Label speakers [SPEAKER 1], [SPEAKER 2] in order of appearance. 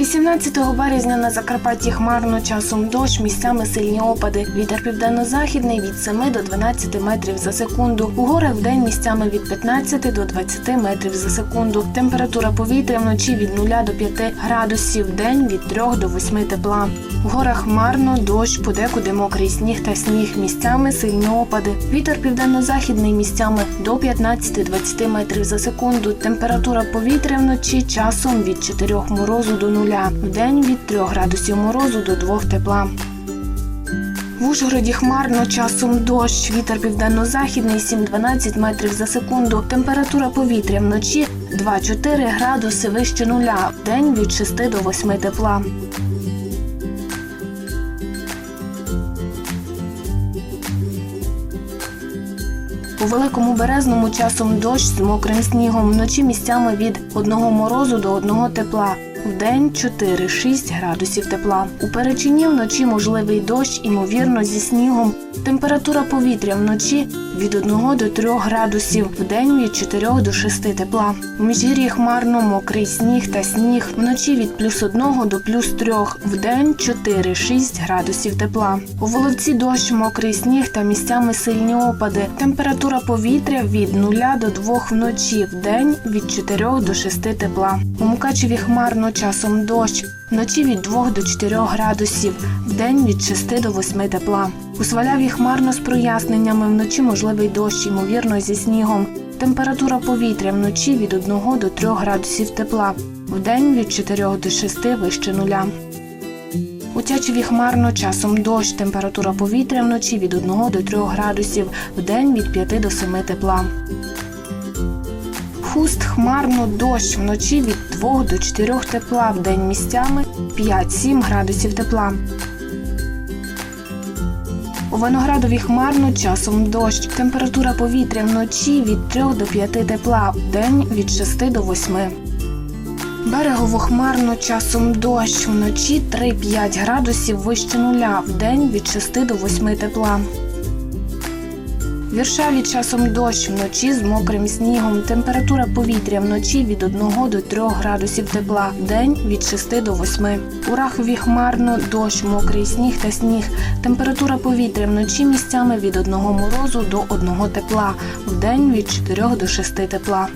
[SPEAKER 1] 15 березня на Закарпатті хмарно часом дощ, місцями сильні опади. Вітер південно-західний від 7 до 12 метрів за секунду. У горах вдень місцями від 15 до 20 метрів за секунду. Температура повітря вночі від 0 до 5 градусів, день від 3 до 8 тепла. В горах хмарно, дощ, подекуди мокрий сніг та сніг. Місцями сильні опади. Вітер південно-західний місцями до 15-20 метрів за секунду. Температура повітря вночі часом від 4 морозу до 0. Вдень від 3 градусів морозу до 2 тепла. В Ужгороді хмарно, часом дощ, вітер південно-західний 7-12 метрів за секунду. Температура повітря вночі 2-4 градуси вище нуля, вдень від 6 до 8 тепла. У великому березному часом дощ з мокрим снігом, вночі місцями від 1 морозу до 1 тепла. Вдень 4-6 градусів тепла. У перечині вночі можливий дощ, імовірно, зі снігом. Температура повітря вночі від 1 до 3 градусів, вдень від 4 до 6 тепла. У міжгір'ї хмарно, мокрий сніг та сніг. Вночі від плюс 1 до плюс 3, вдень 4-6 градусів тепла. У Воловці дощ, мокрий сніг та місцями сильні опади. Температура повітря від 0 до 2 вночі, вдень від 4 до 6 тепла. У Мукачеві хмарно, часом дощ. Вночі від 2 до 4 градусів, вдень від 6 до 8 тепла. У Сваляві хмарно з проясненнями, вночі можливий дощ, ймовірно, зі снігом. Температура повітря вночі від 1 до 3 градусів тепла, вдень від 4 до 6 вище нуля. У Тячеві хмарно, часом дощ, температура повітря вночі від 1 до 3 градусів, вдень від 5 до 7 тепла. Хуст хмарно дощ вночі від 2 до 4 тепла, вдень місцями 5-7 градусів тепла. У Виноградові хмарно, часом дощ. Температура повітря вночі від 3 до 5 тепла, вдень від 6 до 8. Берегово хмарно, часом дощ. Вночі 3-5 градусів вище нуля, вдень від 6 до 8 тепла. В Віршаві часом дощ вночі з мокрим снігом. Температура повітря вночі від 1 до 3 градусів тепла, день від 6 до 8. У Рахові хмарно, дощ, мокрий сніг та сніг. Температура повітря вночі місцями від 1 морозу до 1 тепла, вдень від 4 до 6 тепла.